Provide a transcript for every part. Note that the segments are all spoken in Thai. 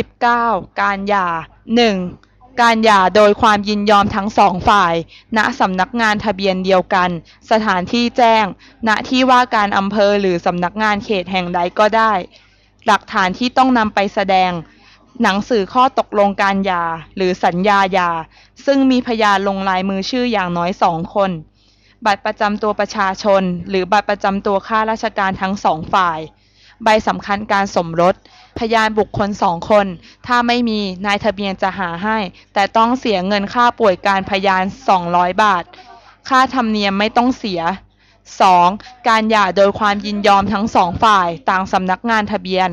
19 การหย่า 1. การหย่าโดยความยินยอมทั้งสองฝ่าย ณสำนักงานทะเบียนเดียวกัน สถานที่แจ้ง ณที่ว่าการอำเภอหรือสำนักงานเขตแห่งใดก็ได้ หลักฐานที่ต้องนำไปแสดง หนังสือข้อตกลงการหย่าหรือสัญญาหย่าซึ่งมีพยานลงลายมือชื่ออย่างน้อยสองคนบัตรประจำตัวประชาชน หรือบัตรประจำตัวข้าราชการทั้งสองฝ่าย ใบสำคัญการสมรส พยานบุคคลสองคน ถ้าไม่มีนายทะเบียนจะหาให้ แต่ต้องเสียเงินค่าป่วยการพยาน 200 บาท ค่าธรรมเนียมไม่ต้องเสีย 2. การหย่าโดยความยินยอมทั้งสองฝ่ายต่างสำนักงานทะเบียน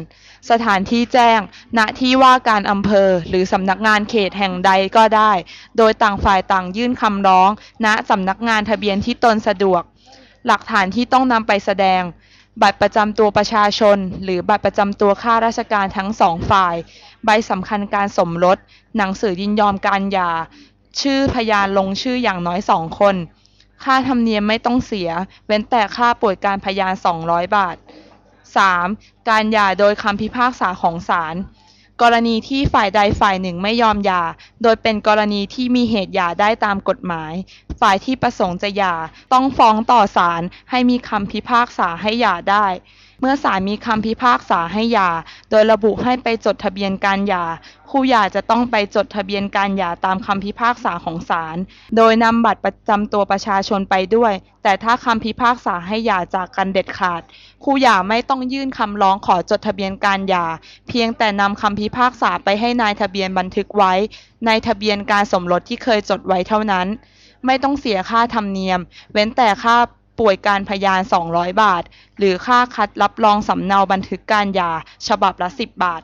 สถานที่แจ้ง ณ ที่ว่าการอำเภอ หรือสำนักงานเขตแห่งใดก็ได้ โดยต่างฝ่ายต่างยื่นคำร้อง ณ สำนักงานทะเบียนที่ตนสะดวก หลักฐานที่ต้องนำไปแสดง บัตรประจำตัวประชาชน หรือบัตรประจำตัวข้าราชการทั้งสองฝ่าย ใบสำคัญการสมรส หนังสือยินยอมการหย่า ชื่อพยานลงชื่ออย่างน้อยสองคน ค่าธรรมเนียมไม่ต้องเสีย เว้นแต่ค่าป่วยการพยาน 200 บาท 3. การหย่าโดยคำพิพากษาของศาล กรณีที่ฝ่ายใดฝ่ายหนึ่งไม่ยอมหย่า โดยเป็นกรณีที่มีเหตุหย่าได้ตามกฎหมาย ฝ่ายที่ประสงค์จะหย่าต้องฟ้องต่อศาลให้มีคำพิพากษาให้หย่าได้ เมื่อศาลมีคำพิพากษาให้หย่า โดยระบุให้ไปจดทะเบียนการหย่า คู่หย่าจะต้องไปจดทะเบียนการหย่าตามคำพิพากษาของศาล โดยนำบัตรประจำตัวประชาชนไปด้วย แต่ถ้าคำพิพากษาให้หย่าจากกันเด็ดขาด คู่หย่าไม่ต้องยื่นคำร้องขอจดทะเบียนการหย่า เพียงแต่นำคำพิพากษาไปให้นายทะเบียนบันทึกไว้ ในทะเบียนการสมรสที่เคยจดไว้เท่านั้น ไม่ต้องเสียค่าธรรมเนียม เว้นแต่ค่า ป่วยการพยาน 200 บาท หรือค่าคัดรับรองสำเนาบันทึกการหย่า ฉบับละ 10 บาท